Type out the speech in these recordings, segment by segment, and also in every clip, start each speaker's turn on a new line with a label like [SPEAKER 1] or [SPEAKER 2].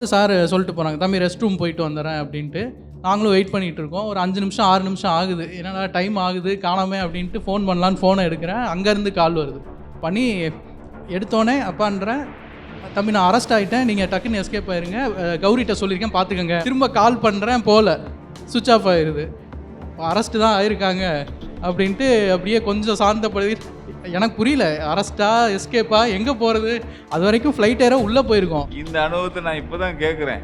[SPEAKER 1] Sir சொல்லிட்டு போகிறாங்க தம்பி ரெஸ்ட் ரூம் போயிட்டு வந்துடுறேன் அப்படின்ட்டு. நாங்களும் வெயிட் பண்ணிகிட்டு இருக்கோம். ஒரு அஞ்சு நிமிஷம் ஆறு நிமிஷம் ஆகுது. என்னடா டைம் ஆகுது காணாமே அப்படின்ட்டு ஃபோன் பண்ணலான்னு ஃபோனை எடுக்கிறேன். அங்கேருந்து கால் வருது. பண்ணி எடுத்தோடனே அப்பான்றேன் தம்பி நான் அரெஸ்ட் ஆகிட்டேன் நீங்கள் டக்குன்னு எஸ்கேப் ஆயிருங்க. அஹ் கௌரிட்ட சொல்லியிருக்கேன் பார்த்துக்கோங்க திரும்ப கால் பண்ணுறேன் போகல சுவிச் ஆஃப் ஆயிடுது அரெஸ்ட்டு தான் ஆயிருக்காங்க. அப்படின்ட்டு அப்படியே கொஞ்சம் சாந்தப்படுத்தி எனக்கு புரியல. அரெஸ்ட்டா எஸ்கேப்பா எங்கே போகிறது அது வரைக்கும் ஃப்ளைட் ஏற உள்ளே போயிருக்கோம்.
[SPEAKER 2] இந்த அனுபவத்தை நான் இப்பதான் கேட்குறேன்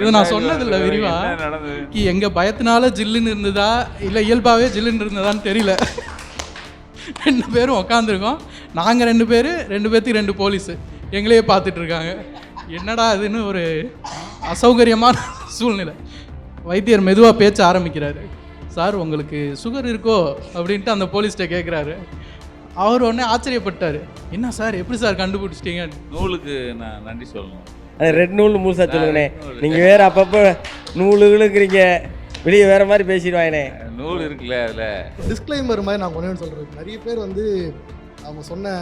[SPEAKER 1] இது நான் சொன்னதில்ல விரிவா.
[SPEAKER 2] என்ன நடந்தது?
[SPEAKER 1] கி எங்க பயத்தினால ஜில்லுன்னு இருந்ததா? இல்லை இயல்பாகவே ஜில்லுன்னு இருந்ததான்னு தெரியல. ரெண்டு பேரும் உக்காந்துருக்கோம். நாங்கள் ரெண்டு பேர் ரெண்டு பேர்த்துக்கு ரெண்டு போலீஸு. எங்களையே பார்த்துட்டு இருக்காங்க என்னடா இதுன்னு ஒரு அசௌகரியமான சூழ்நிலை. வைத்தியர் மெதுவாக பேச்ச ஆரம்பிக்கிறாரு. சார் உங்களுக்கு சுகர் இருக்கோ? அப்படின்ட்டு அந்த போலீஸ்கிட்ட கேட்குறாரு அவர் உடனே ஆச்சரியப்பட்டார். என்ன சார் எப்படி சார் கண்டுபிடிச்சிட்டீங்க?
[SPEAKER 2] நூலுக்கு நான் நன்றி சொல்லணும்.
[SPEAKER 3] அது ரெட் நூல் முழுசா சொல்லுங்கண்ணே. நீங்கள் வேறு அப்பப்போ நூலுகளுங்கிறீங்க. வெளியே வேறு மாதிரி பேசிடுவாங்கண்ணே.
[SPEAKER 2] நூல் இருக்குல்ல அதுல.
[SPEAKER 4] டிஸ்க்ளைமர் மாதிரி நான் ஒன்றே சொல்கிறேன் நிறைய பேர் வந்து அவங்க சொன்ன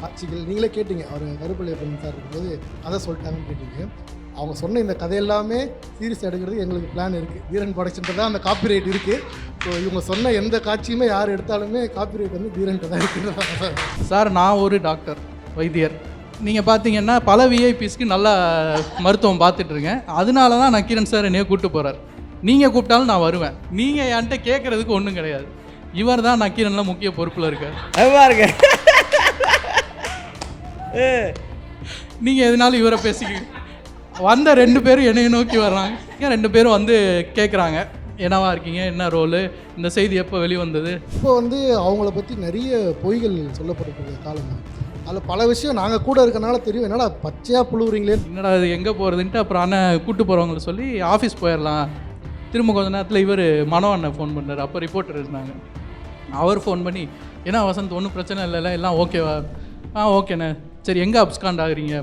[SPEAKER 4] காட்சிகள் நீங்களே கேட்டீங்க. அவர் கருப்பள்ளியப்பன் சார் இருக்கும்போது கதை சொல்லிட்டாங்கன்னு கேட்டீங்க. அவங்க சொன்ன இந்த கதையெல்லாமே சீரியஸ் எடுக்கிறது எங்களுக்கு பிளான் இருக்குது வீரன் ப்ரொடக்ஷன் தான் அந்த காப்பிரைட் இருக்குது ஸோ இவங்க சொன்ன எந்த காட்சியுமே யார் எடுத்தாலுமே காப்பிரைட் வந்து வீரன்ட்டு தான் இருக்குது
[SPEAKER 1] சார் நான் ஒரு டாக்டர் வைத்தியர். நீங்கள் பார்த்தீங்கன்னா பல விஐபிஸ்க்கு நல்லா மருத்துவம் பார்த்துட்டு இருக்கேன் அதனால தான் நக்கீரன் சார் என்னைய கூப்பிட்டு போகிறார் நீங்கள் கூப்பிட்டாலும் நான் வருவேன். நீங்கள் என்கிட்ட கேட்குறதுக்கு ஒன்றும் கிடையாது. இவர் தான் நக்கீரனில் முக்கிய பொறுப்பில் இருக்கார்.
[SPEAKER 3] ஏ,
[SPEAKER 1] நீங்கள் எதனாலும் இவரை பேசிக்க வந்த ரெண்டு பேரும் என்னைய நோக்கி வர்றாங்க. ஏன் ரெண்டு பேரும் வந்து கேட்குறாங்க என்னவா இருக்கீங்க? என்ன ரோலு இந்த செய்தி எப்போ வெளிவந்தது?
[SPEAKER 4] இப்போ வந்து அவங்கள பற்றி நிறைய பொய்கள் சொல்லப்பட்டிருக்கிற காலம் தான் அதில் பல விஷயம் நாங்கள் கூட இருக்கனால தெரியும். என்னடா பச்சையாக புழுவுறீங்களே?
[SPEAKER 1] என்னடா இது எங்கே போகிறதுன்ட்டு அப்புறம் அண்ணன் கூட்டு போகிறவங்கள சொல்லி ஆஃபீஸ் போயிடலாம் திரும்ப கொஞ்ச நேரத்தில் இவர் மனோ அண்ணன் ஃபோன் பண்ணார். அப்போ ரிப்போர்ட்டர் இருந்தாங்க. அவர் ஃபோன் பண்ணி என்ன வசந்த் ஒன்றும் பிரச்சனை இல்லைல்ல? எல்லாம் ஓகேவா ஆ ஓகேண்ணே சரி எங்கே அப்ஸ்காண்ட் ஆகுறீங்க?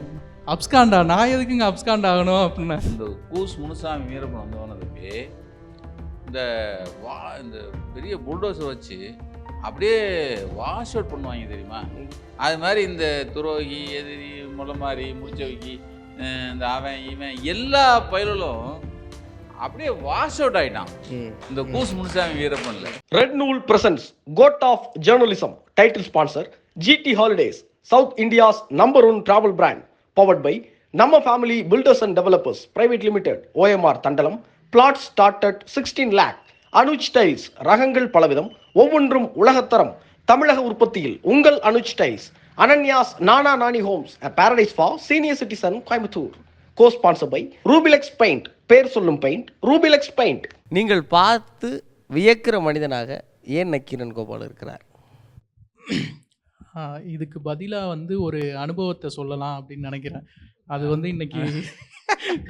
[SPEAKER 1] அப்ஸ்காண்டா நான் எதுக்குங்க அப்ஸ்காண்ட் ஆகணும் அப்படின்னேன்
[SPEAKER 2] இந்த கூஸ் முனுசாமி வீரப்பன் வந்தவனதுக்கு இந்த வா இந்த பெரிய புல்டோஸை வச்சு அப்படியே வாஷ் அவுட் பண்ணுவாங்க தெரியுமா? அது மாதிரி இந்த துரோகி எதிரி முளமாரி முடிச்சவைக்கி இந்த அவன் இவன் எல்லா பயிலும் அப்படியே வாஷ் அவுட் ஆயிட்டான். இந்த கூஸ் முனுசாமி வீரப்பன்ல.
[SPEAKER 5] ரெட் நூல் presents code of journalism title sponsor GT holidays south India's number one travel brand powered by நம்ம family builders and developers private limited OMR Thandalam plot start at sixteen lakh Anuj tiles ரகங்கள் பலவிதம் ஒவ்வொன்றும் உலகத்தரம் தமிழக உற்பத்தியில் உங்கள் Anuj tiles Ananya's Nana Nani homes a paradise for senior citizen Coimbatore cosponsor by Rubilex paint பேர் சொல்லும் paint Rubilex paint
[SPEAKER 3] நீங்கள் பார்த்து வியக்கிற மனிதனாக ஏன் நக்கீரன் கோபால் இருக்கிறார்?
[SPEAKER 1] இதுக்கு பதிலாக வந்து ஒரு அனுபவத்தை சொல்லலாம் அப்படின்னு நினைக்கிறேன். அது வந்து இன்னைக்கு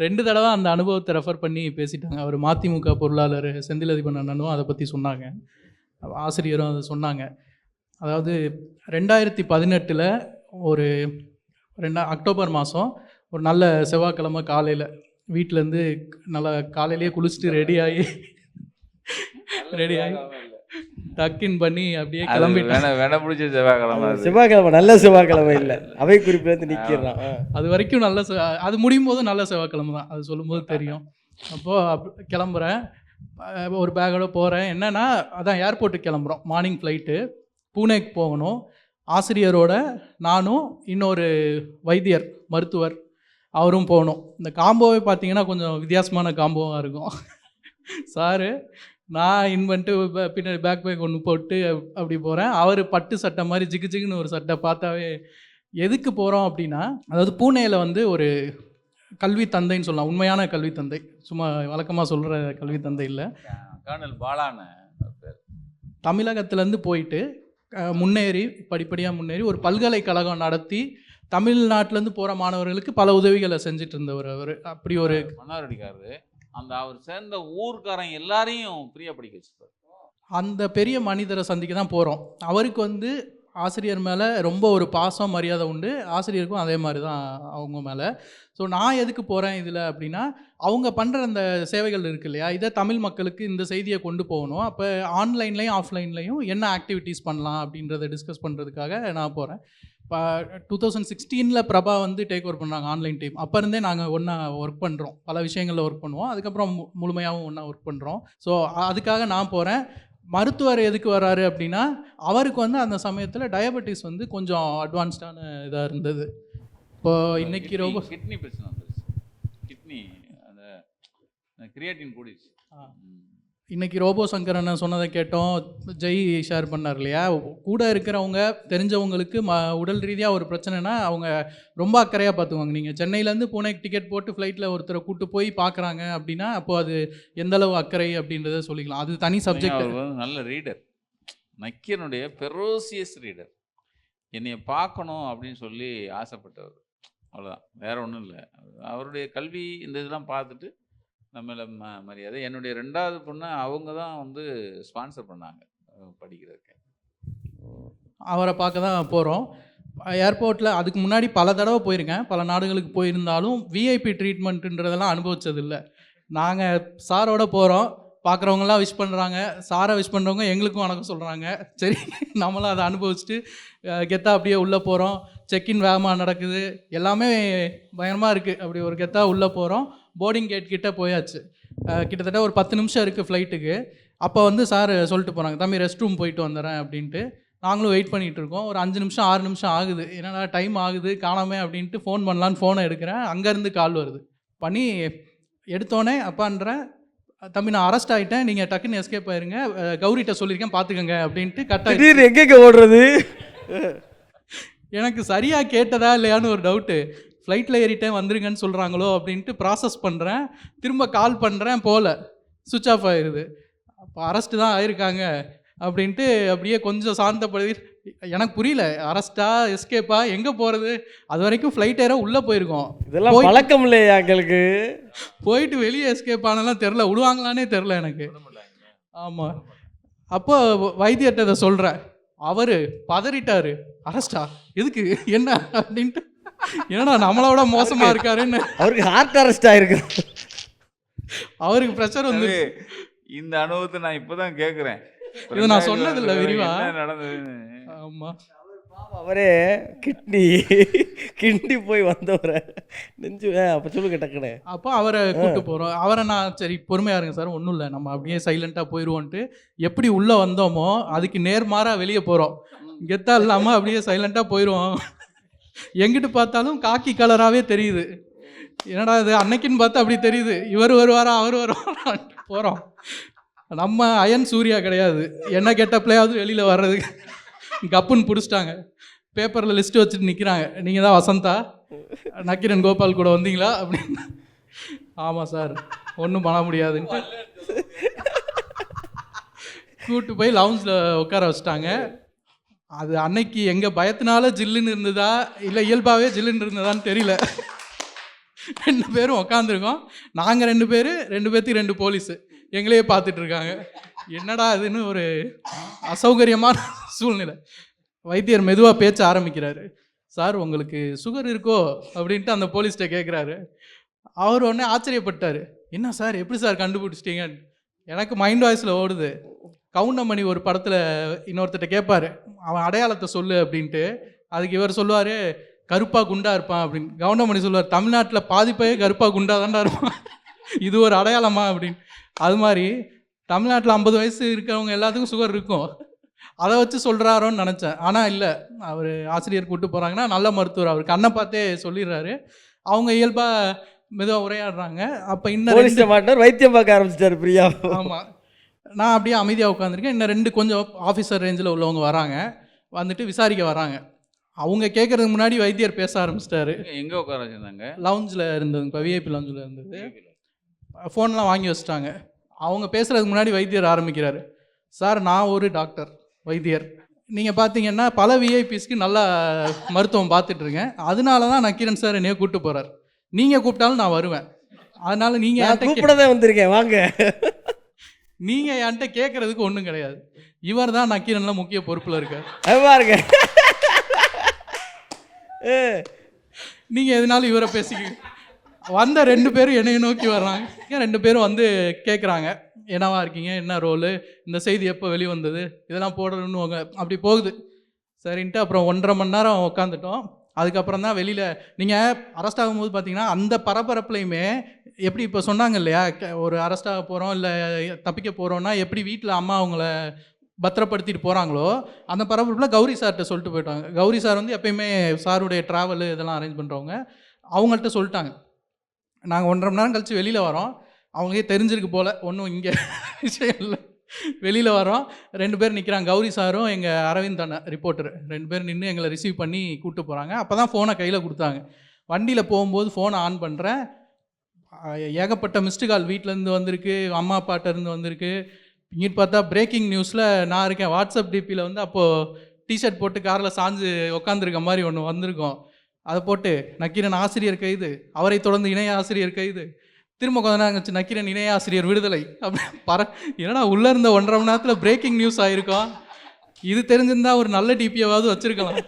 [SPEAKER 1] ரெண்டு தடவை அந்த அனுபவத்தை ரெஃபர் பண்ணி பேசிட்டாங்க. அவர் மதிமுக பொருளாளர் செந்திலதிபன் அண்ணனும் அதை பற்றி சொன்னாங்க. ஆசிரியரும் அதை சொன்னாங்க. அதாவது ரெண்டாயிரத்தி பதினெட்டில் ஒரு ரெண்டா அக்டோபர் மாதம் ஒரு நல்ல செவ்வாய்க்கிழமை காலையில் வீட்டிலேருந்து நல்லா காலையிலேயே குளிச்சுட்டு ரெடியாகி ரெடியாகி டக்கின் பண்ணி அப்படியே கிளம்பிட்டேன்.
[SPEAKER 2] வேண வேண பிடிச்ச செவ்வாய்க்கிழமை அது.
[SPEAKER 3] செவ்வாய்க்கிழமை நல்ல செவ்வாய்க்கிழமை இல்லை. அவை குறிப்பிலேருந்து நிற்கிறான்
[SPEAKER 1] அது வரைக்கும் நல்ல அது முடியும் போது நல்ல செவ்வாய்க்கிழமை தான். அது சொல்லும்போது தெரியும். அப்போது அப் கிளம்புறேன். ஒரு பேக்கோட போகிறேன் என்னன்னா அதான் ஏர்போர்ட்டுக்கு கிளம்புறோம். மார்னிங் ஃப்ளைட்டு பூனேக்கு போகணும். ஆசிரியரோட நானும் இன்னொரு வைத்தியர் மருத்துவர் அவரும் போகணும். இந்த காம்போவே பார்த்தீங்கன்னா கொஞ்சம் வித்தியாசமான காம்போவாக இருக்கும். சாரு நான் இன் பண்ணிட்டு பின்னாடி பேக் பேக் ஒன்று போட்டு அப்- அப்படி போகிறேன் அவர் பட்டு சட்டை மாதிரி ஜிகு ஜிகுன்னு ஒரு சட்டை பார்த்தாவே எதுக்கு போகிறோம் அப்படின்னா அதாவது பூனேயில் வந்து ஒரு கல்வி தந்தைன்னு சொல்லலாம். உண்மையான கல்வி தந்தை. சும்மா வழக்கமாக சொல்கிற கல்வி தந்தை இல்லை.
[SPEAKER 2] கர்னல் பேர்.
[SPEAKER 1] தமிழகத்துலேருந்து போயிட்டு முன்னேறி படிப்படியாக முன்னேறி ஒரு பல்கலைக்கழகம் நடத்தி தமிழ்நாட்டிலேருந்து போகிற மாணவர்களுக்கு பல உதவிகளை செஞ்சுட்டு இருந்தவர் அவர். அப்படி ஒரு
[SPEAKER 2] மன்னார்வடிக்காரரு அந்த அவர் சேர்ந்த ஊர்க்காரன் எல்லாரையும் பிரியப்படிக்க படிக்க
[SPEAKER 1] அந்த பெரிய மனிதரை சந்திக்க தான் போகிறோம் அவருக்கு வந்து ஆசிரியர் மேலே ரொம்ப ஒரு பாசம் மரியாதை உண்டு. ஆசிரியருக்கும் அதே மாதிரி தான் அவங்க மேலே. ஸோ நான் எதுக்கு போகிறேன் இதில் அப்படின்னா அவங்க பண்ணுற அந்த சேவைகள் இருக்கு இல்லையா? இதை தமிழ் மக்களுக்கு இந்த செய்தியை கொண்டு போகணும். அப்போ ஆன்லைன்லேயும் ஆஃப்லைன்லேயும் என்ன ஆக்டிவிட்டீஸ் பண்ணலாம் அப்படின்றத டிஸ்கஸ் பண்ணுறதுக்காக நான் போகிறேன் இப்போ டூ தௌசண்ட் சிக்ஸ்டீனில் பிரபா வந்து டேக் ஓவர் பண்ணாங்க ஆன்லைன் டீம் அப்போ இருந்தே நாங்கள் ஒன்றா ஒர்க் பண்ணுறோம் பல விஷயங்களில் ஒர்க் பண்ணுவோம். அதுக்கப்புறம் முழுமையாகவும் ஒன்றா ஒர்க் பண்ணுறோம் ஸோ அதுக்காக நான் போகிறேன் மருத்துவர் எதுக்கு வராரு அப்படின்னா அவருக்கு வந்து அந்த சமயத்தில் டயபெட்டிஸ் வந்து கொஞ்சம் அட்வான்ஸ்டான இதாக இருந்தது. இப்போ இன்னைக்கு ரொம்ப
[SPEAKER 2] கிட்னி பிரச்சனை கிட்னி அந்த கிரியாட்டின் கூடிடுச்சு
[SPEAKER 1] இன்னைக்கு ரோபோ சங்கரன் சொன்னதை கேட்டோம். ஜெய் ஷேர் பண்ணார் இல்லையா? கூட இருக்கிறவங்க தெரிஞ்சவங்களுக்கு ம உடல் ரீதியாக ஒரு பிரச்சனைனா அவங்க ரொம்ப அக்கறையாக பார்த்துக்குவாங்க. நீங்கள் சென்னையிலேருந்து பூனேக்கு டிக்கெட் போட்டு ஃப்ளைட்டில் ஒருத்தரை கூட்டு போய் பார்க்குறாங்க அப்படின்னா அப்போ அது எந்த அளவு அக்கறை அப்படின்றத சொல்லிக்கலாம். அது தனி சப்ஜெக்ட்
[SPEAKER 2] நல்ல ரீடர் நக்கீரனுடைய பெரோசியஸ் ரீடர் என்னைய பார்க்கணும் அப்படின்னு சொல்லி ஆசைப்பட்டவர். அவ்வளோதான் வேற ஒன்றும் இல்லை. அவருடைய கல்வி இந்த இதெல்லாம் பார்த்துட்டு நம்மளை ம மரியாதை. என்னுடைய ரெண்டாவது பொண்ணை அவங்க தான் வந்து ஸ்பான்சர் பண்ணாங்க படிக்கிறதுக்கு.
[SPEAKER 1] அவரை பார்க்க தான் போகிறோம் ஏர்போர்ட்டில் அதுக்கு முன்னாடி பல தடவை போயிருக்கேன். பல நாடுகளுக்கு போயிருந்தாலும் விஐபி ட்ரீட்மெண்ட்டுன்றதெல்லாம் அனுபவிச்சதில்லை. நாங்கள் சாரோட போகிறோம் பார்க்குறவங்களாம் விஷ் பண்ணுறாங்க சாரை விஷ் பண்ணுறவங்க எங்களுக்கும் வணக்கம் சொல்கிறாங்க சரி நம்மளும் அதை அனுபவிச்சுட்டு கெத்தா அப்படியே உள்ளே போகிறோம் செக்இன் வேகமாக நடக்குது. எல்லாமே பயங்கரமாக இருக்குது அப்படி ஒரு கெத்தா உள்ளே போகிறோம் போர்டிங் கேட் கிட்டே போயாச்சு. கிட்டத்தட்ட ஒரு பத்து நிமிஷம் இருக்குது ஃப்ளைட்டுக்கு அப்போ வந்து சார் சொல்லிட்டு போகிறாங்க தம்பி ரெஸ்ட் ரூம் போயிட்டு வந்துடுறேன் அப்படின்ட்டு. நாங்களும் வெயிட் பண்ணிகிட்டு இருக்கோம். ஒரு அஞ்சு நிமிஷம் ஆறு நிமிஷம் ஆகுது. என்னடா டைம் ஆகுது. காணாமே அப்படின்ட்டு ஃபோன் பண்ணலான்னு ஃபோனை எடுக்கிறேன். அங்கேருந்து கால் வருது. பண்ணி எடுத்தோடனே அப்பான்றேன் தம்பி நான் அரெஸ்ட் ஆகிட்டேன் நீங்கள் டக்குன்னு எஸ்கேப் ஆயிருங்க. அஹ் கௌரிட்ட சொல்லியிருக்கேன். பார்த்துக்கங்க அப்படின்ட்டு
[SPEAKER 3] திடீர்னு எங்கெங்க ஓடுறது?
[SPEAKER 1] எனக்கு சரியாக கேட்டதா இல்லையான்னு ஒரு டவுட்டு ஃப்ளைட்டில் ஏறிட்டேன் வந்துருங்கன்னு சொல்கிறாங்களோ அப்படின்ட்டு ப்ராசஸ் பண்ணுறேன் திரும்ப கால் பண்ணுறேன் போகல சுவிட்ச் ஆஃப் ஆயிடுது அப்போ அரெஸ்ட்டு தான் ஆயிருக்காங்க. அப்படின்ட்டு அப்படியே கொஞ்சம் சாந்தப்படுத்தி எனக்கு புரியல. அரெஸ்டா எஸ்கேப்பா எங்கே போகிறது அது வரைக்கும் ஃப்ளைட் ஏற உள்ளே போயிருக்கோம்.
[SPEAKER 3] இதெல்லாம் பழக்கம் இல்லையா எங்களுக்கு
[SPEAKER 1] போயிட்டு வெளியே எஸ்கேப் ஆனலாம் தெரில விடுவாங்களானே தெரில எனக்கு. ஆமாம் அப்போ வைத்தியர்கிட்ட இதை சொல்கிறேன் அவர் பதறிட்டாரு. அரெஸ்டா எதுக்கு? என்ன? அப்படின்ட்டு. என்னடா நம்மளோட மோசமாக இருக்காருன்னு.
[SPEAKER 3] அவருக்கு ஹார்ட் அரெஸ்ட் ஆயிருக்கு.
[SPEAKER 1] அவருக்கு ப்ரெஷர் வந்து
[SPEAKER 2] இந்த அனுபவத்தை நான் இப்பதான் கேட்குறேன்
[SPEAKER 1] இது நான் சொன்னதில்ல விரிவா.
[SPEAKER 2] என்ன நடந்ததுன்னு.
[SPEAKER 1] ஆமாம்
[SPEAKER 3] அவரே கிட்னி கிண்டி போய் வந்தவரை. நெஞ்சு அப்ப சொல்லுங்க டக்குனு
[SPEAKER 1] அப்போ அவரை கூட்டு போகிறோம் அவரை நான் சரி பொறுமையாக இருங்க சார் ஒன்றும் இல்லை. நம்ம அப்படியே சைலண்ட்டாக போயிடுவோன்ட்டு எப்படி உள்ளே வந்தோமோ அதுக்கு நேர்மாறாக வெளியே போகிறோம் கெத்தா இல்லாமல் அப்படியே சைலண்ட்டாக போயிடுவோம் எங்கிட்டு பார்த்தாலும் காக்கி கலராகவே தெரியுது. என்னடா இது அன்னைக்குன்னு பார்த்தா அப்படி தெரியுது. இவர் வருவாரா அவர் வருவாரா போகிறோம் நம்ம அயன் சூர்யா கிடையாது. என்ன கெட்டப்லையாவது வெளியில் வர்றதுக்கு கப்புன்னு பிடிச்சிட்டாங்க. பேப்பரில் லிஸ்ட் வச்சுட்டு நிற்கிறாங்க நீங்கள் தான் வசந்தா? நக்கிரன் கோபால் கூட வந்தீங்களா? அப்படின்னு. ஆமாம் சார். ஒன்றும் பண்ண முடியாதுன்ட்டு. கூப்பிட்டு போய் லவுன்ஸில் உட்கார வச்சுட்டாங்க. அது அன்னைக்கு எங்கள் பயத்தினால ஜில்லுன்னு இருந்ததா? இல்லை இயல்பாகவே ஜில்லுன்னு இருந்ததான்னு தெரியல. ரெண்டு பேரும் உக்காந்துருக்கோம் நாங்கள் ரெண்டு பேர் ரெண்டு பேர்த்துக்கு ரெண்டு போலீஸு. எங்களையே பார்த்துட்டு இருக்காங்க என்னடா இதுன்னு ஒரு அசௌகரியமான சூழ்நிலை. வைத்தியர் மெதுவாக பேச்ச ஆரம்பிக்கிறாரு. சார் உங்களுக்கு சுகர் இருக்கோ? அப்படின்ட்டு அந்த போலீஸ்கிட்ட கேட்குறாரு அவர் உடனே ஆச்சரியப்பட்டார். என்ன சார் எப்படி சார் கண்டுபிடிச்சிட்டீங்க? எனக்கு மைண்ட் வாய்ஸில் ஓடுது. கவுண்டமணி ஒரு படத்தில் இன்னொருத்தட்ட கேட்பாரு அவன் அடையாளத்தை சொல்லு அப்படின்ட்டு. அதுக்கு இவர் சொல்லுவார் கருப்பா குண்டா இருப்பான் அப்படின்னு. கவுண்டமணி சொல்லுவார் தமிழ்நாட்டில் பாதிப்பே கருப்பாக குண்டா தான்டா இருப்பான். இது ஒரு அடையாளமா அப்படின்னு. அது மாதிரி தமிழ்நாட்டில் ஐம்பது வயசு இருக்கிறவங்க எல்லாத்துக்கும் சுகர் இருக்கும். அதை வச்சு சொல்கிறாரோன்னு நினச்சேன். ஆனால் இல்லை. அவர் ஆசிரியர் கூட்டு போகிறாங்கன்னா நல்ல மருத்துவர். அவர் கண்ணை பார்த்தே சொல்லிடுறாரு. அவங்க இயல்பாக மெதுவாக உரையாடுறாங்க. அப்போ இன்னும்
[SPEAKER 3] மாட்டார் வைத்தியம் பார்க்க ஆரம்பிச்சிட்டாரு பிரியா.
[SPEAKER 1] ஆமாம் நான் அப்படியே அமைதியாக உட்காந்துருக்கேன் இன்னும் ரெண்டு கொஞ்சம் ஆஃபீஸர் ரேஞ்சில் உள்ளவங்க வராங்க. வந்துட்டு விசாரிக்க வராங்க. அவங்க கேட்கறதுக்கு முன்னாடி வைத்தியர் பேச ஆரம்பிச்சிட்டாரு.
[SPEAKER 2] எங்க- உட்கார வச்சிருந்தாங்க?
[SPEAKER 1] லவுஞ்சில் இருந்தது. இப்போ விஐபி லவுஞ்சில் இருந்தது ஃபோன்லாம் வாங்கி வச்சுட்டாங்க. அவங்க பேசுகிறதுக்கு முன்னாடி வைத்தியர் ஆரம்பிக்கிறாரு. சார் நான் ஒரு டாக்டர் வைத்தியர். நீங்கள் பார்த்தீங்கன்னா பல விஐபிஸ்க்கு நல்லா மருத்துவம் பார்த்துட்டு இருக்கேன் அதனால தான் நக்கீரன் சார் என்னைய கூப்பிட்டு போகிறார் நீங்கள் கூப்பிட்டாலும் நான் வருவேன். அதனால நீங்கள்
[SPEAKER 3] நான் கூப்பிடவே வந்திருக்கேன். வாங்க.
[SPEAKER 1] நீங்கள் என்கிட்ட கேட்குறதுக்கு ஒன்றும் கிடையாது. இவர் தான் நக்கீரனில் முக்கிய பொறுப்பில் இருக்கார்.
[SPEAKER 3] பாருங்க. ஏ,
[SPEAKER 1] நீங்கள் எதனாலும் இவரை பேசிக்க வந்த ரெண்டு பேரும் என்னையை நோக்கி வர்றாங்க. ரெண்டு பேரும் வந்து கேட்குறாங்க என்னவா இருக்கீங்க? என்ன ரோலு இந்த செய்தி எப்போ வெளிவந்தது? இதெல்லாம் போடணும்னு அப்படி போகுது. சரின்ட்டு அப்புறம் ஒன்றரை மணி நேரம் உட்காந்துட்டோம் அதுக்கப்புறம் தான் வெளியில் நீங்கள் அரெஸ்ட் ஆகும்போது பார்த்தீங்கன்னா அந்த பரபரப்புலையுமே எப்படி இப்போ சொன்னாங்க இல்லையா? க- ஒரு அரெஸ்ட் ஆக போகிறோம் இல்லை தப்பிக்க போகிறோன்னா எப்படி வீட்டில் அம்மா அவங்கள பத்திரப்படுத்திட்டு போகிறாங்களோ அந்த பரபரப்பில் கௌரி சார்கிட்ட சொல்லிட்டு போயிட்டாங்க. கௌரி சார் வந்து எப்பயுமே சாருடைய ட்ராவல் இதெல்லாம் அரேஞ்ச் பண்ணுறவங்க அவங்கள்ட்ட சொல்லிட்டாங்க. நாங்கள் ஒன்றரை மணி நேரம் கழித்து வெளியில் வரோம். அவங்களே தெரிஞ்சிருக்கு போல். ஒன்றும் இங்கே விஷயம் இல்லை. வெளியில் வரோம். ரெண்டு பேர் நிற்கிறாங்க கௌரி சாரும் எங்கள் அரவிந்த் அண்ணன் ரிப்போர்ட்டர் ரெண்டு பேர் நின்று எங்களை ரிசீவ் பண்ணி கூப்பிட்டு போகிறாங்க அப்போ தான் ஃபோனை கையில் கொடுத்தாங்க. வண்டியில் போகும்போது ஃபோனை ஆன் பண்ணுறேன் ஏகப்பட்ட மிஸ்டு கால் வீட்டிலேருந்து வந்திருக்கு. அம்மா அப்பாட்ட இருந்து வந்திருக்கு. இங்கிட்டு பார்த்தா பிரேக்கிங் நியூஸில் நான் இருக்கேன். வாட்ஸ்அப் டிபியில் வந்து அப்போது டிஷர்ட் போட்டு காரில் சாஞ்சு உட்காந்துருக்க மாதிரி ஒன்று வந்திருக்கோம். அதை போட்டு நக்கீரன் ஆசிரியர் கைது அவரை தொடர்ந்து இணை ஆசிரியர் கைது. திரும்ப கொஞ்ச நேரம் கழிச்சு நக்கீரன் இணை ஆசிரியர் விடுதலை. அப்படி பர என்னடா உள்ளே இருந்த ஒன்றரை மணி நேரத்தில் பிரேக்கிங் நியூஸ் ஆகிருக்கோம் இது தெரிஞ்சிருந்தா ஒரு நல்ல டிபியாவது வச்சுருக்கலாம்.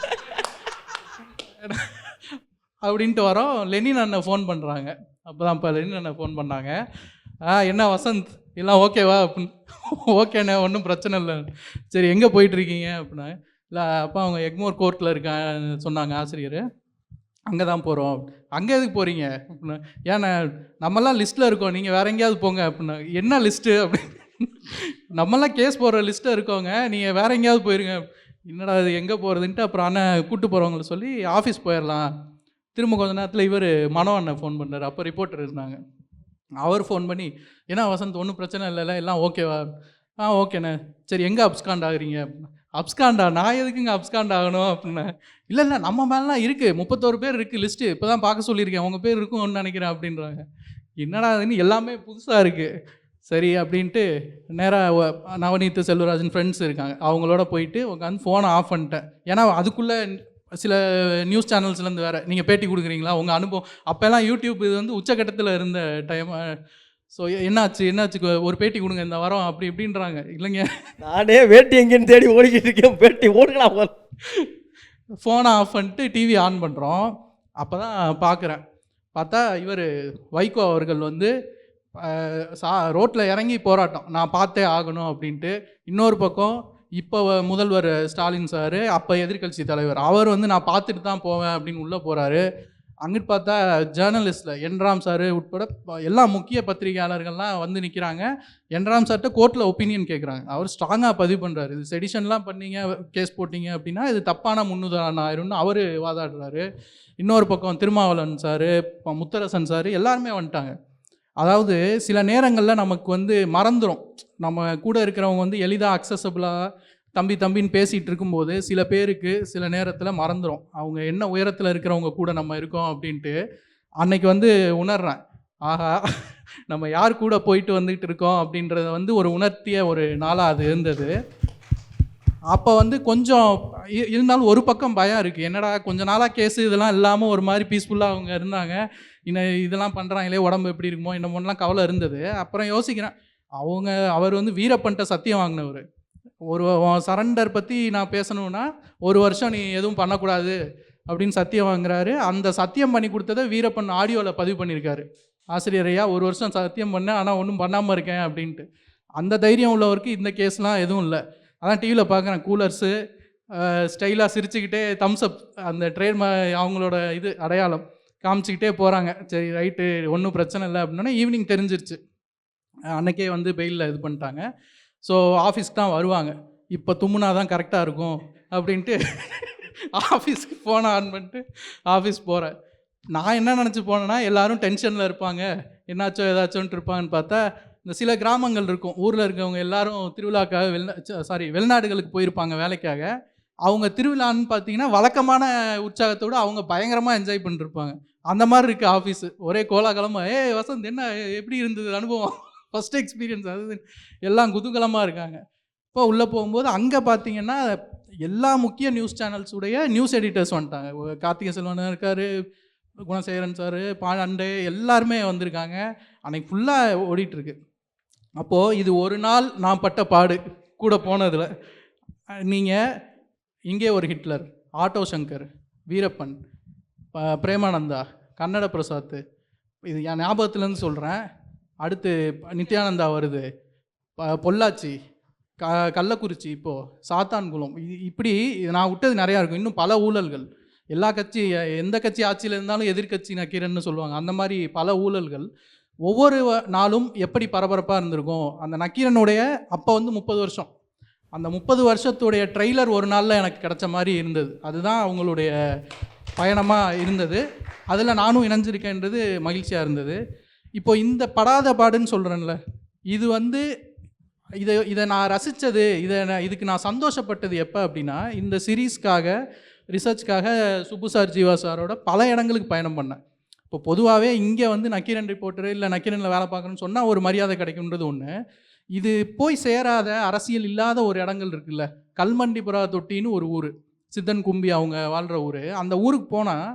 [SPEAKER 1] அப்படின்ட்டு வரோம். லெனின் அண்ணன் ஃபோன் பண்ணுறாங்க அப்போ தான் இப்போ லெனின் அண்ணன் ஃபோன் பண்ணாங்க. ஆ என்ன வசந்த்? எல்லாம் ஓகேவா அப்படின்னு. ஓகேண்ணே ஒன்றும் பிரச்சனை இல்லை. சரி எங்கே போயிட்டுருக்கீங்க அப்படின்னா இல்லை அப்போ அவங்க எக்மோர் கோர்ட்டில் இருக்கான்னு சொன்னாங்க ஆசிரியர். அங்கே தான் போகிறோம் அங்கே எதுக்கு போகிறீங்க அப்படின்னா. ஏன்னா நம்மலாம் லிஸ்ட்டில் இருக்கோம். நீங்கள் வேற எங்கேயாவது போங்க அப்படின்னா. என்ன லிஸ்ட்டு அப்படி நம்மலாம் கேஸ் போடுற லிஸ்ட்டில் இருக்கோங்க நீங்கள் வேற எங்கேயாவது போயிருங்க. என்னடா இது எங்கே போகிறதுன்ட்டு அப்புறம் அண்ணன் கூப்பிட்டு போகிறவங்கள சொல்லி ஆஃபீஸ் போயிடலாம். திரும்ப கொஞ்ச நேரத்தில் இவர் மனோ அண்ணன் ஃபோன் பண்ணார் அப்போ ரிப்போர்ட்டர் இருந்தாங்க. அவர் ஃபோன் பண்ணி ஏன்னா வசந்த் ஒன்றும் பிரச்சனை இல்லைல்ல எல்லாம் ஓகேவா ஆ ஓகேண்ணே சரி எங்கே அப்ஸ்காண்ட் ஆகுறீங்க? அப்ஸ்காண்டா? நான் எதுக்குங்க அப்ஸ்காண்ட் ஆகணும் அப்படின்னேன் இல்லை இல்லை நம்ம மேலாம் இருக்குது முப்பத்தோரு பேர் இருக்குது லிஸ்ட்டு இப்போ தான் பார்க்க சொல்லியிருக்கேன். உங்கள் பேர் இருக்கும்னு நினைக்கிறேன் அப்படின்றாங்க. என்னடா அதுன்னு எல்லாமே புதுசாக இருக்குது சரி அப்படின்ட்டு நேராக நவநீத் செல்வராஜன் ஃப்ரெண்ட்ஸ் இருக்காங்க. அவங்களோட போயிட்டு உட்காந்து ஃபோனை ஆஃப் பண்ணிட்டேன். ஏன்னா அதுக்குள்ளே சில நியூஸ் சேனல்ஸ்லேருந்து வேறு. நீங்கள் பேட்டி கொடுக்குறீங்களா? உங்கள் அனுபவம். அப்போல்லாம் யூடியூப் இது வந்து உச்சக்கட்டத்தில் இருந்த டைம் ஸோ என்னாச்சு என்னாச்சு? ஒரு பேட்டி கொடுங்க இந்த வாரம் அப்படி இப்படின்றாங்க. இல்லைங்க.
[SPEAKER 3] நானே வேட்டி எங்கேன்னு தேடி ஓடிக்கிட்டு இருக்கேன். வேட்டி ஓடுக்கலாம் போல.
[SPEAKER 1] ஃபோனை ஆஃப் பண்ணிட்டு டிவி ஆன் பண்ணுறோம் அப்போ தான் பார்க்குறேன் பார்த்தா இவர் வைகோ அவர்கள் வந்து சா ரோட்டில் இறங்கி போராட்டம். நான் பார்த்தே ஆகணும் அப்படின்ட்டு. இன்னொரு பக்கம் இப்போ முதல்வர் ஸ்டாலின் சார் அப்போ எதிர்க்கட்சி தலைவர். அவர் வந்து நான் பார்த்துட்டு தான் போவேன் அப்படின்னு உள்ளே போகிறாரு அங்கிட்டு பார்த்தா ஜேர்னலிஸ்ட்டில் என்ராம் சார் உட்பட எல்லா முக்கிய பத்திரிகையாளர்கள்லாம் வந்து நிற்கிறாங்க என்ராம் சார்கிட்ட கோர்ட்டில் ஒப்பீனியன் கேட்குறாங்க அவர் ஸ்ட்ராங்காக பதிவு பண்ணுறாரு இது செடிஷன்லாம் பண்ணீங்க கேஸ் போட்டிங்க அப்படின்னா இது தப்பான முன்னுதாரணம் ஆயிரும்னு அவர் வாதாடுறாரு. இன்னொரு பக்கம் திருமாவளவன் சார் முத்தரசன் சார் எல்லாருமே வந்துட்டாங்க. அதாவது சில நேரங்களில் நமக்கு வந்து மறந்துடும் நம்ம கூட இருக்கிறவங்க வந்து எளிதாக அக்சசபிளாக தம்பி தம்பின்னு பேசிகிட்டு இருக்கும்போது சில பேருக்கு சில நேரத்தில் மறந்துடும் அவங்க என்ன உயரத்தில் இருக்கிறவங்க கூட நம்ம இருக்கோம் அப்படின்ட்டு அன்னைக்கு வந்து உணர்றேன். ஆஹா நம்ம யார் கூட போயிட்டு வந்துக்கிட்டு இருக்கோம் அப்படின்றத வந்து ஒரு உணர்த்திய ஒரு நாளாக அது இருந்தது. அப்போ வந்து கொஞ்சம் இருந்தாலும் ஒரு பக்கம் பயம் இருக்குது என்னடா கொஞ்ச நாளாக கேஸு இதெல்லாம் இல்லாமல் ஒரு மாதிரி பீஸ்ஃபுல்லாக அவங்க இருந்தாங்க. இன்னும் இதெல்லாம் பண்ணுறாங்களே உடம்பு எப்படி இருக்குமோ என்னமோலாம் கவலை இருந்தது. அப்புறம் யோசிக்கிறேன். அவங்க அவர் வந்து வீரப்பன்ட்ட சத்தியம் வாங்கினவர். ஒரு சரண்டர் பற்றி நான் பேசணும்னா ஒரு வருஷம் நீ எதுவும் பண்ணக்கூடாது அப்படின்னு சத்தியம் வாங்குறாரு. அந்த சத்தியம் பண்ணி கொடுத்ததை வீரப்பன் ஆடியோவில் பதிவு பண்ணியிருக்காரு. ஆசிரியர் ஐயா ஒரு வருஷம் சத்தியம் பண்ணேன் ஆனால் ஒன்றும் பண்ணாமல் இருக்கேன் அப்படின்ட்டு. அந்த தைரியம் உள்ளவருக்கு இந்த கேஸ்லாம் எதுவும் இல்லை. அதான் டிவியில் பார்க்குறேன் கூலர்ஸு ஸ்டைலாக சிரிச்சுக்கிட்டே தம்ஸ் அப் அந்த ட்ரேட் அவங்களோட இது அடையாளம் காமிச்சிக்கிட்டே போகிறாங்க சரி ரைட்டு ஒன்றும் பிரச்சனை இல்லை அப்படின்னா ஈவினிங் தெரிஞ்சிருச்சு. அன்னைக்கே வந்து பெயிலில் இது பண்ணிட்டாங்க. ஸோ ஆஃபீஸ்க்கு தான் வருவாங்க. இப்போ தும்முனா தான் கரெக்டாக இருக்கும் அப்படின்ட்டு ஆஃபீஸ்க்கு ஃபோனை ஆன் பண்ணிட்டு ஆஃபீஸ் போகிறேன் நான் என்ன நினச்சி போனேன்னா எல்லோரும் டென்ஷனில் இருப்பாங்க. என்னாச்சோ ஏதாச்சோன்ட்டு இருப்பாங்கன்னு பார்த்தா இந்த சில கிராமங்கள் இருக்கும். ஊரில் இருக்கவங்க எல்லாரும் திருவிழாக்காக வெளிநா சாரி வெளிநாடுகளுக்கு போயிருப்பாங்க வேலைக்காக. அவங்க திருவிழான்னு பார்த்தீங்கன்னா வழக்கமான உற்சாகத்தோடு அவங்க பயங்கரமாக என்ஜாய் பண்ணிருப்பாங்க. அந்த மாதிரி இருக்குது ஆஃபீஸு ஒரே கோலாகலமாக ஏ வசந்த் என்ன? எப்படி இருந்தது? அனுபவம்? ஃபஸ்ட் எக்ஸ்பீரியன்ஸ் அது எல்லாம் குதூகலமாக இருக்காங்க. இப்போ உள்ளே போகும்போது அங்கே பார்த்தீங்கன்னா எல்லா முக்கிய நியூஸ் சேனல்ஸுடைய நியூஸ் எடிட்டர்ஸ் வந்துட்டாங்க. கார்த்திகை செல்வன் இருக்கார் குணசேகரன் சார் பாண்டே எல்லாருமே வந்திருக்காங்க. அன்னைக்கு ஃபுல்லாக ஓடிட்டுருக்கு. அப்போது இது ஒரு நாள் நான் பட்ட பாடு கூட போனதில். நீங்கள் இங்கே ஒரு ஹிட்லர் ஆட்டோ சங்கர் வீரப்பன் ப- பிரேமானந்தா கன்னட பிரசாத் இது என் ஞாபகத்துலேருந்து சொல்கிறேன் அடுத்து நித்யானந்தா வருது. பொள்ளாச்சி க கள்ளக்குறிச்சி இப்போது சாத்தான்குளம் இது இப்படி இது நான் விட்டது நிறையா இருக்கும். இன்னும் பல ஊழல்கள். எல்லா கட்சி எந்த கட்சி ஆட்சியில் இருந்தாலும் எதிர்க்கட்சி நக்கீரன்னு சொல்லுவாங்க. அந்த மாதிரி பல ஊழல்கள். ஒவ்வொரு வ- நாளும் எப்படி பரபரப்பாக இருந்திருக்கும்? அந்த நக்கீரனுடைய அப்போ வந்து முப்பது வருஷம். அந்த முப்பது வருஷத்துடைய ட்ரெய்லர் ஒரு நாளில் எனக்கு கிடைச்ச மாதிரி இருந்தது. அதுதான் அவங்களுடைய பயணமாக இருந்தது. அதில் நானும் இணைஞ்சிருக்கேன்றது மகிழ்ச்சியாக இருந்தது. இப்போ இந்த படாத பாடுன்னு சொல்கிறேன்ல இது வந்து இதை இதை நான் ரசித்தது இதை நான் இதுக்கு நான் சந்தோஷப்பட்டது எப்போ அப்படின்னா இந்த சீரீஸ்க்காக ரிசர்ச்க்காக சுப்பு சார் ஜீவா சாரோட பல இடங்களுக்கு பயணம் பண்ணேன். இப்போ பொதுவாகவே இங்கே வந்து நக்கீரன் ரிப்போர்ட்டர் இல்லை நக்கீரனில் வேலை பார்க்கணுன்னு சொன்னால் ஒரு மரியாதை கிடைக்குன்றது ஒன்று இது போய் சேராத அரசியல் இல்லாத ஒரு இடங்கள் இருக்குல்ல கல்மண்டிபுரா தொட்டின்னு ஒரு ஊர் சித்தன் கும்பி அவங்க வாழ்கிற ஊர். அந்த ஊருக்கு போனால்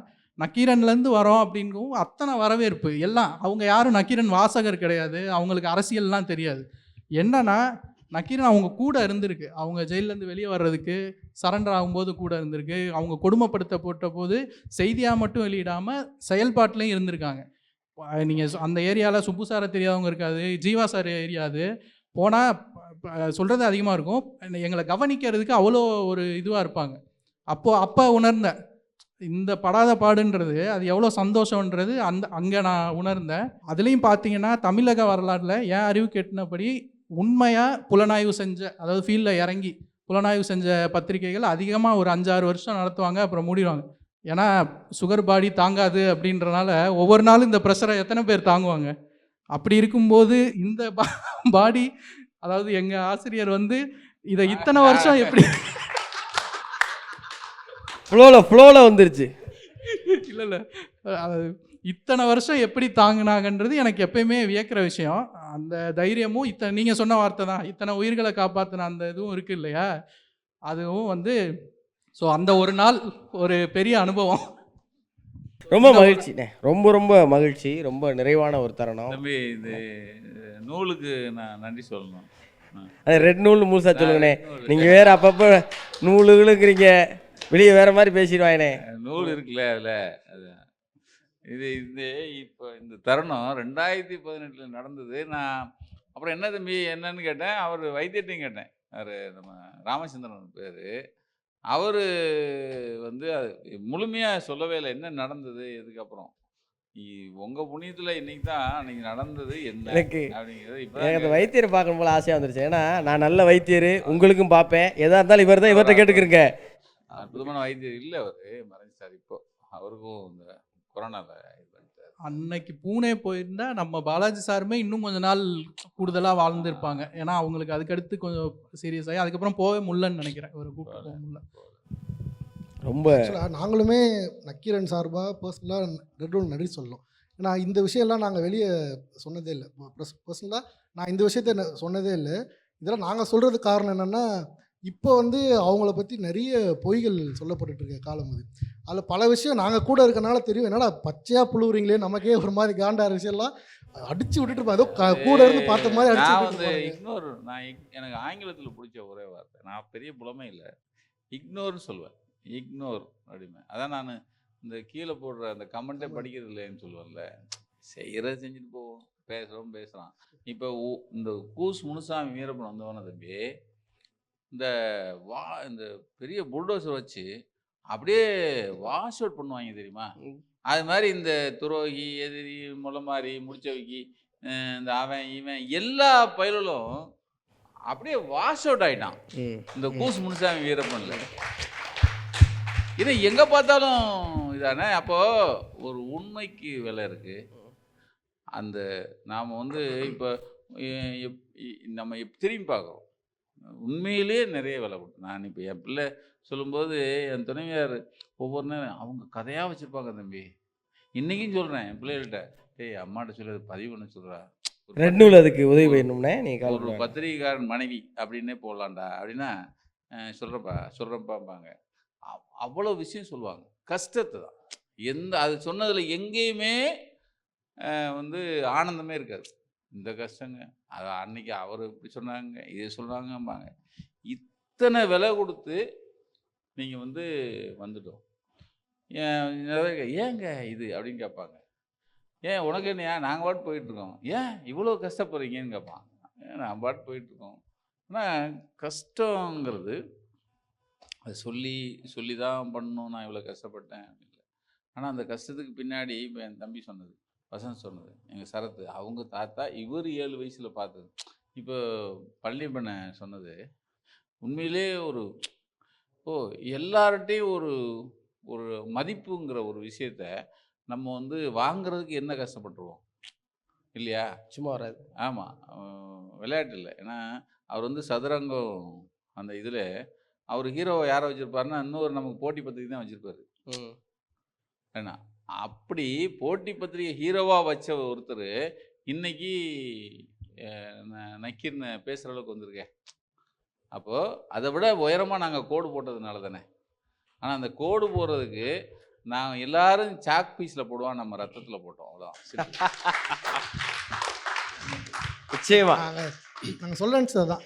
[SPEAKER 1] நக்கீரன்லேருந்து வரோம் அப்படிங்கும் அத்தனை வரவேற்பு எல்லாம். அவங்க யாரும் நக்கீரன் வாசகர் கிடையாது. அவங்களுக்கு அரசியல்லாம் தெரியாது. என்னன்னா நக்கீரன் அவங்க கூட இருந்திருக்கு. அவங்க ஜெயிலேருந்து வெளியே வர்றதுக்கு சரண்டர் ஆகும்போது கூட இருந்திருக்கு. அவங்க கொடுமைப்படுத்தப்பட்ட போது செய்தியாக மட்டும் வெளியிடாமல் செயல்பாட்டிலையும் இருந்திருக்காங்க. நீங்கள் அந்த ஏரியாவில் சுப்பு சாரை தெரியாதவங்க இருக்காது ஜீவா சார் ஏரியாது போனால் சொல்கிறது அதிகமாக இருக்கும். எங்களை கவனிக்கிறதுக்கு அவ்வளோ ஒரு இதுவாக இருப்பாங்க. அப்போது அப்போ உணர்ந்தேன் இந்த படாத பாடுன்றது அது எவ்வளோ சந்தோஷன்றது அந்த அங்கே நான் உணர்ந்தேன். அதுலேயும் பார்த்தீங்கன்னா தமிழக வரலாற்றில் என் அறிவு கெட்டினபடி உண்மையாக புலனாய்வு செஞ்ச அதாவது ஃபீல்டில் இறங்கி புலனாய்வு செஞ்ச பத்திரிகைகள் அதிகமாக ஒரு அஞ்சாறு வருஷம் நடத்துவாங்க அப்புறம் மூடிடுவாங்க. ஏன்னா சுகர் பாடி தாங்காது அப்படின்றனால ஒவ்வொரு நாளும் இந்த ப்ரெஷரை எத்தனை பேர் தாங்குவாங்க? அப்படி இருக்கும்போது இந்த பாடி அதாவது எங்கள் ஆசிரியர் வந்து இதை இத்தனை வருஷம் எப்படி
[SPEAKER 3] ஃப்ளோவில் ஃப்ளோவில் வந்துருச்சு.
[SPEAKER 1] இல்லை இல்லை அது இத்தனை வருஷம் எப்படி தாங்கினாங்கன்றது எனக்கு எப்பயுமே வியக்கிற விஷயம். அந்த தைரியமும் இத்தனை நீங்கள் சொன்ன வார்த்தை தான். இத்தனை உயிர்களை காப்பாற்றின அந்த இதுவும் இருக்குது இல்லையா? அதுவும் வந்து ஸோ அந்த ஒரு நாள் ஒரு பெரிய அனுபவம்.
[SPEAKER 3] ரொம்ப மகிழ்ச்சிண்ணே ரொம்ப ரொம்ப மகிழ்ச்சி. ரொம்ப நிறைவான ஒரு தருணம்.
[SPEAKER 2] தம்பி இது நூலுக்கு நான் நன்றி சொல்லணும்.
[SPEAKER 3] அது ரெட் நூல் முழுசா சொல்லுங்கண்ணே. நீங்கள் வேற அப்பப்போ நூலுகளுங்கிறீங்க. வெளியே வேற மாதிரி பேசிடுவாங்கண்ணே
[SPEAKER 2] நூல் இருக்குல்ல அதில். அது இது இது இப்போ இந்த தருணம் ரெண்டாயிரத்தி பதினெட்டில் நடந்தது. நான் அப்புறம் என்ன தம்பி என்னன்னு கேட்டேன். அவர் வைத்தியத்தையும் கேட்டேன். அவர் நம்ம ராமச்சந்திரன் பேர். அவர் வந்து அது முழுமையாக சொல்லவே இல்லை. என்ன நடந்தது இதுக்கப்புறம் உங்கள் புண்ணியத்தில் இன்னைக்கு தான் அன்னைக்கு நடந்தது என்ன
[SPEAKER 3] எனக்கு
[SPEAKER 2] அப்படிங்கிறது இப்போ
[SPEAKER 3] எனக்கு அந்த வைத்தியரை பார்க்கணும் போல ஆசையாக வந்துருச்சு. ஏன்னா நான் நல்ல வைத்தியர் உங்களுக்கும் பார்ப்பேன். எதாக இருந்தாலும் இவர் தான் இவர்கிட்ட கேட்டுக்கிறேங்க
[SPEAKER 2] அற்புதமான வைத்தியர் இல்லை அவர். மறைஞ்சார் இப்போ அவருக்கும் இந்த கொரோனாவில் இது பண்ணிட்டார்.
[SPEAKER 1] அன்னைக்கு பூனே போயிருந்தா நம்ம பாலாஜி சாருமே இன்னும் கொஞ்ச நாள் கூடுதலாக வாழ்ந்திருப்பாங்க. ஏன்னா அவங்களுக்கு அதுக்கடுத்து கொஞ்சம் சீரியஸ் ஆகி அதுக்கப்புறம் போகவே முடியலன்னு நினைக்கிறேன். ஒரு கூப்பிட்டு போக முடியல.
[SPEAKER 3] ரொம்ப
[SPEAKER 4] நாங்களுமே நக்கீரன் சார்பாக பர்சனலாக ரெட் ஒன் நன்றி சொல்லணும். ஏன்னா இந்த விஷயம்லாம் நாங்கள் வெளியே சொன்னதே இல்லை. பர்சனலாக நான் இந்த விஷயத்த சொன்னதே இல்லை. இதெல்லாம் நாங்கள் சொல்கிறதுக்கு காரணம் என்னென்னா இப்போ வந்து அவங்கள பற்றி நிறைய பொய்கள் சொல்லப்பட்டுட்டு இருக்க காலம் அது. அதில் பல விஷயம் நாங்கள் கூட இருக்கனால தெரியும். என்னடா பச்சையாக புழுவுறீங்களே நமக்கே ஒரு மாதிரி காண்டார விஷயம்லாம் அடிச்சு விட்டுட்டு இருப்போம் ஏதோ கூட இருந்து பார்த்த மாதிரி அடிச்சு
[SPEAKER 2] வந்து. இக்னோர் நான் எனக்கு ஆங்கிலத்தில் பிடிச்ச ஒரே வார்த்தை. நான் பெரிய புலமை இல்லை. இக்னோர்னு சொல்லுவேன் இக்னோர் அப்படிமே அதான் நான் இந்த கீழே போடுற அந்த கமெண்ட்டே படிக்கிறது இல்லைன்னு சொல்லுவேன்ல. செய்கிறத செஞ்சுட்டு போவோம். பேசுகிறோம் பேசுகிறான் இப்போ இந்த கூஸ் முனுசாமி வீரப்பன் வந்தவன தம்பி இந்த வா இந்த பெரிய புல்டோசர் வச்சு அப்படியே வாஷ் அவுட் பண்ணுவாங்க தெரியுமா? அது மாதிரி இந்த துரோகி எதிரி முளமாரி முடிச்சவைக்கி இந்த அவன் இவன் எல்லா பயலும் அப்படியே வாஷ் அவுட் ஆயிட்டான்.
[SPEAKER 3] ம்.
[SPEAKER 2] இந்த கூஸ் முனுசாமி வீரப்பன்ல. இது எங்க பார்த்தாலும் இதானே? அப்போ ஒரு உண்மைக்கு விலை இருக்கு. அந்த நாம் வந்து இப்போ நம்ம எப் திரும்பி பார்க்குறோம். உண்மையிலேயே நிறைய விலை கொடுத்து நான் இப்போ என் பிள்ளை சொல்லும்போது என் துணைவியார் ஒவ்வொரு நேரம் அவங்க கதையாக வச்சுருப்பாங்க தம்பி. இன்றைக்கும் சொல்கிறேன் என் பிள்ளைகள்கிட்ட டேய் அம்மாட்ட சொல்லி பதிவு பண்ண சொல்கிறா
[SPEAKER 3] ரெட் நூல் அதுக்கு உதவி வேணும்னே கால்
[SPEAKER 2] ஒரு பத்திரிகைக்காரன் மனைவி அப்படின்னே போடலாம்டா அப்படின்னா அஹ் சொல்றப்பா சொல்கிறப்பாம்பாங்க அவ்வளோ விஷயம் சொல்லுவாங்க. கஷ்டத்தை தான். எந்த அது சொன்னதில் எங்கேயுமே வந்து ஆனந்தமே இருக்காது. இந்த கஷ்டங்க. அது அன்னைக்கு அவர் இப்படி சொன்னாங்க இதை சொன்னாங்கம்பாங்க இத்தனை விலை கொடுத்து நீங்கள் வந்து வந்துட்டோம். ஏன் ஏங்க இது? அப்படின்னு கேட்பாங்க. ஏன் உனக்கு என்னையா? நாங்கள் பாட்டு போயிட்டுருக்கோம். ஏன் இவ்வளோ கஷ்டப்படுறீங்கன்னு கேட்பான் ஏன் நான் பாட்டு போயிட்டுருக்கோம். ஆனால் கஷ்டங்கிறது அது சொல்லி சொல்லி தான் பண்ணணும். நான் இவ்வளோ கஷ்டப்பட்டேன் இல்லை ஆனால் அந்த கஷ்டத்துக்கு பின்னாடி இப்போ என் தம்பி சொன்னது வசந்த் சொன்னது. எங்கள் சரத்து அவங்க தாத்தா இவர் ஏழு வயசில் பார்த்தது இப்போ பள்ளிப்பண்ண சொன்னது. உண்மையிலே ஒரு ஓ எல்லார்ட்டையும் ஒரு ஒரு மதிப்புங்கிற ஒரு விஷயத்த நம்ம வந்து வாங்குறதுக்கு என்ன கஷ்டப்பட்டுருவோம்? இல்லையா?
[SPEAKER 3] சும்மா வராது.
[SPEAKER 2] ஆமாம் விளையாட்டு இல்லை. ஏன்னா அவர் வந்து சதுரங்கம் அந்த இதில் அவர் ஹீரோவை யாரை வச்சுருப்பாருன்னா இன்னொரு நமக்கு போட்டி பத்திரிக்கை தான் வச்சுருப்பாரு. ஏன்னா அப்படி போட்டி பத்திரிகை ஹீரோவாக வச்ச ஒருத்தர் இன்னைக்கு நக்கீர்னு பேசுகிற அளவுக்கு வந்திருக்கேன் அப்போது அதை விட உயரமாக நாங்கள் கோடு போட்டதுனால தானே. ஆனால் அந்த கோடு போடுறதுக்கு நான் எல்லாரும் சாக் பீஸில் போடுவான் நம்ம ரத்தத்தில் போட்டோம். அவ்வளோதான்
[SPEAKER 3] நிச்சயமா.
[SPEAKER 4] நாங்கள் நாங்கள் சொல்ல நினச்சது தான்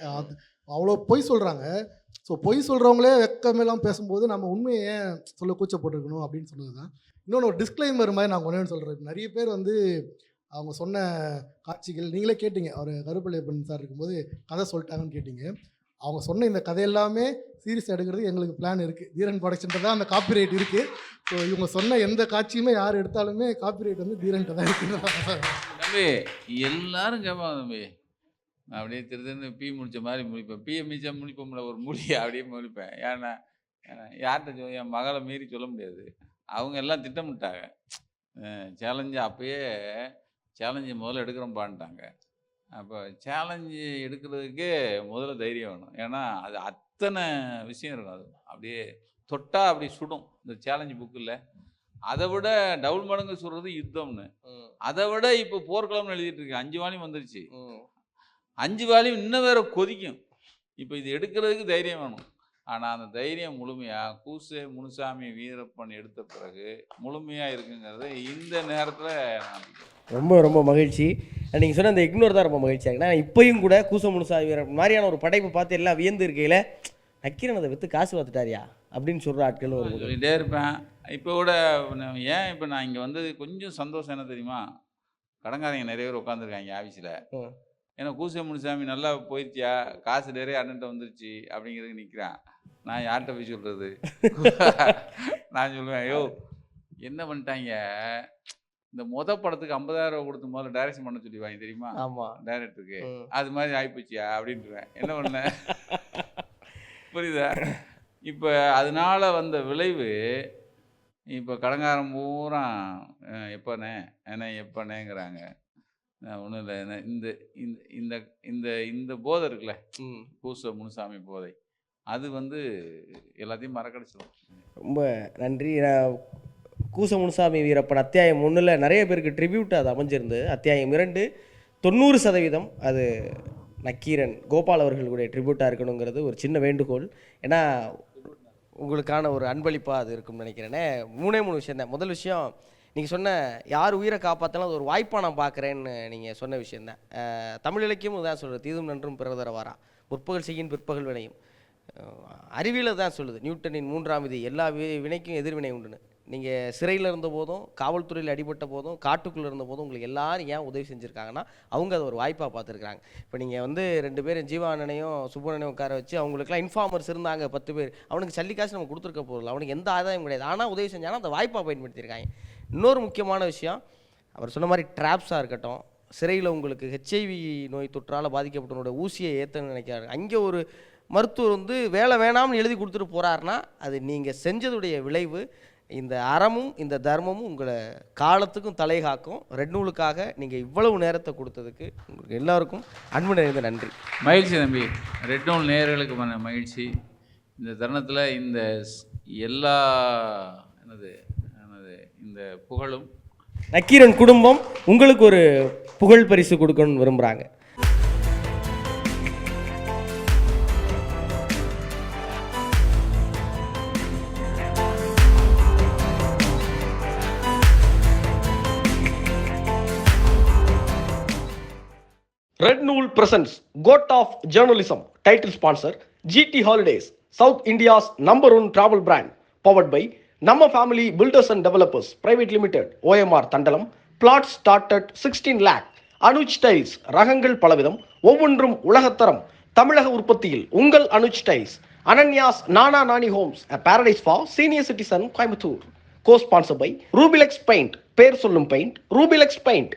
[SPEAKER 4] அவ்வளோ பொய் சொல்கிறாங்க ஸோ பொய் சொல்கிறவங்களே வெக்கமெல்லாம் பேசும்போது நம்ம உண்மையை ஏன் சொல்ல கூச்சப்பட்டிருக்கணும் அப்படின்னு சொன்னது தான் இன்னொன்று ஒரு டிஸ்க்ளைமர் மாதிரி நான் ஒன்று சொல்கிறேன் நிறைய பேர் வந்து அவங்க சொன்ன காட்சிகள் நீங்களே கேட்டீங்க. அவர் கருப்பள்ளியப்பன் சார் இருக்கும்போது கதை சொல்லிட்டாங்கன்னு கேட்டீங்க. அவங்க சொன்ன இந்த கதையெல்லாமே சீரியஸ் எடுக்கிறதுக்கு எங்களுக்கு பிளான் இருக்குது தீரன் ப்ரொடக்ஷன்ட்டு தான் அந்த காப்பிரைட் இருக்குது ஸோ இவங்க சொன்ன எந்த காட்சியுமே யார் எடுத்தாலுமே காப்பிரைட் வந்து தீரன்ட்ட தான் இருக்குது
[SPEAKER 2] தம்பி எல்லாரும் கேட்பாங்க தம்பி. நான் அப்படியே திருதுன்னு பி முடித்த மாதிரி முடிப்பேன். பி மிச்சம் முடிப்போம்ல ஒரு முடி அப்படியே முடிப்பேன். ஏன்னா ஏன்னா யார்கிட்ட என் மகளை மீறி சொல்ல முடியாது. அவங்க எல்லாம் திட்டமிட்டாங்க. சேலஞ்சு அப்பயே சேலஞ்சு முதல்ல எடுக்கிறோம்பான்ட்டாங்க. அப்போ சேலஞ்சு எடுக்கிறதுக்கே முதல்ல தைரியம் வேணும். ஏன்னா அது அத்தனை விஷயம் இருக்கும் அது அப்படியே தொட்டா அப்படி சுடும் இந்த சேலஞ்சு புக்கில் அதை விட டபுள் மடங்கு சுடுறது யுத்தம்னு. அதை விட இப்போ போர்க்களம்னு எழுதிட்டு இருக்கு. அஞ்சு வாலியும் வந்துருச்சு. அஞ்சு வாலியும் இன்னும் வேற கொதிக்கும். இப்போ இது எடுக்கிறதுக்கு தைரியம் வேணும். ஆனால் அந்த தைரியம் முழுமையாக கூசே முனுசாமி வீரப்பன் எடுத்த பிறகு முழுமையாக இருக்குங்கிறது இந்த நேரத்தில்
[SPEAKER 3] ரொம்ப ரொம்ப மகிழ்ச்சி. நீங்கள் சொன்ன அந்த இக்னோர் தான் ரொம்ப மகிழ்ச்சியாக இருக்கு. நான் இப்பயும் கூட கூச முனுசா வீரன் மாதிரியான ஒரு படைப்பு பார்த்து எல்லாம் வியந்து இருக்கையில் நக்கீரன் அதை விற்று காசு பார்த்துட்டாரியா? அப்படின்னு சொல்கிற ஆட்கள் ஒரு
[SPEAKER 2] சொல்லிகிட்டே இருப்பேன். இப்போ கூட ஏன் இப்போ நான் இங்கே வந்தது கொஞ்சம் சந்தோஷம் என்ன தெரியுமா? கடங்காரங்க நிறைய பேர் உட்காந்துருக்காங்க ஆஃபீஸில். ஏன்னா கூசே முனுசாமி நல்லா போயிடுச்சியா காசு நிறைய அண்ணன்ட்ட வந்துருச்சு அப்படிங்கிறதுக்கு நிற்கிறான் நான் யார்கிட்ட போய் சொல்கிறது நான் சொல்லுவேன் ஐயோ என்ன பண்ணிட்டாங்க? இந்த மொத படத்துக்கு 50000 ரூபா கொடுத்து முதல்ல டைரக்ஷன் பண்ண சொல்லிவாங்க தெரியுமா?
[SPEAKER 3] ஆமாம்
[SPEAKER 2] டைரக்டருக்கு அது மாதிரி ஆயிப்போச்சியா? அப்படின்ட்டுருவேன் என்ன பண்ண? புரியுதா? இப்போ அதனால வந்த விளைவு இப்போ கடங்காரம் பூரா எப்பண்ணே என்ன எப்பண்ணேங்கிறாங்க ஒன்றும் இல்லை. என்ன இந்த இந்த இந்த இந்த இந்த போதை இருக்குல்ல? பூச முனுசாமி போதை. அது வந்து எல்லாத்தையும் மறக்கடிச்சிடும்
[SPEAKER 3] ரொம்ப நன்றி. நான் கூச முனுசாமி வீரப்பன் அத்தியாயம் ஒன்றில் நிறைய பேருக்கு ட்ரிபியூட் அது அமைஞ்சிருந்தது அத்தியாயம் இரண்டு தொண்ணூறு சதவீதம் அது நக்கீரன் கோபால் அவர்களுடைய ட்ரிபியூட்டாக இருக்கணுங்கிறது ஒரு சின்ன வேண்டுகோள். ஏன்னா உங்களுக்கான ஒரு அன்பளிப்பாக அது இருக்கும்னு நினைக்கிறேனே. மூணே மூணு விஷயம் தான். முதல் விஷயம் நீங்கள் சொன்ன யார் உயிரை காப்பாற்றலாம் அது ஒரு வாய்ப்பாக நான் பார்க்குறேன்னு நீங்கள் சொன்ன விஷயந்தான் அஹ், தமிழ் இலக்கியமும் தான் சொல்கிறது தீதும் நன்றும் பிறதர வாரா. முற்பகல் செய்யின் பிற்பகல் வினையும். அறிவியல் தான் சொல்லுது. நியூட்டனின் மூன்றாம் விதி எல்லா வி- வினைக்கும் எதிர்வினை உண்டுன்னு. நீங்கள் சிறையில் இருந்த போதும் காவல்துறையில் அடிபட்ட போதும் காட்டுக்குள்ளே இருந்த போதும் உங்களுக்கு எல்லாரும் ஏன் உதவி செஞ்சுருக்காங்கன்னா அவங்க அதை ஒரு வாய்ப்பாக பார்த்துருக்காங்க இப்போ நீங்கள் வந்து ரெண்டு பேரும் ஜீவானனையும் சுப்பண்ணனையும் உட்கார வச்சு அவங்களுக்குலாம் இன்ஃபார்மர்ஸ் இருந்தாங்க பத்து பேர். அவனுக்கு சல்லி காசு நம்ம கொடுத்துருக்க போகிறோம் அவனுக்கு எந்த ஆதாயம் கிடையாது. ஆனால் உதவி செஞ்சாலும் அந்த வாய்ப்பாக பயன்படுத்தியிருக்காங்க. இன்னொரு முக்கியமான விஷயம் அவர் சொன்ன மாதிரி ட்ராப்ஸாக இருக்கட்டும் சிறையில் உங்களுக்கு ஹெச்ஐவி நோய் தொற்றால் பாதிக்கப்பட்டவனுடைய ஊசியை ஏற்றணும்னு நினைக்கிறாரு. அங்கே ஒரு மருத்துவர் வந்து வேலை வேணாம்னு எழுதி கொடுத்துட்டு போகிறாருன்னா அது நீங்கள் செஞ்சதுடைய விளைவு. இந்த அறமும் இந்த தர்மமும் உங்களை காலத்துக்கும் தலை காக்கும் ரெட் நூலுக்காக நீங்கள் இவ்வளவு நேரத்தை கொடுத்ததுக்கு உங்களுக்கு எல்லாருக்கும் அன்பு நிறைந்த நன்றி.
[SPEAKER 2] மகிழ்ச்சி தம்பி. ரெட் நோல் நேயர்களுக்கு மன மகிழ்ச்சி. இந்த தருணத்தில் இந்த எல்லா என்னது என்னது இந்த புகழும்.
[SPEAKER 3] நக்கீரன் குடும்பம் உங்களுக்கு ஒரு புகழ் பரிசு கொடுக்கணும்னு விரும்புகிறாங்க
[SPEAKER 5] presents Goat of Journalism, title sponsor GT Holidays, South India's number one travel brand, powered by Namma Family Builders and Developers Private Limited, OMR Tandalam, plots start at 16 lakh, Anuj tiles ரகங்கள் பலவிதம் ஒவ்வொன்றும் உலகத்தரம் தமிழக உற்பத்தியில் உங்கள் Anuj tiles Ananya's Nana Nani homes paradise for senior citizen Coimbatore cosponsor by Rubilex paint பேர் சொல்லும் paint Rubilex paint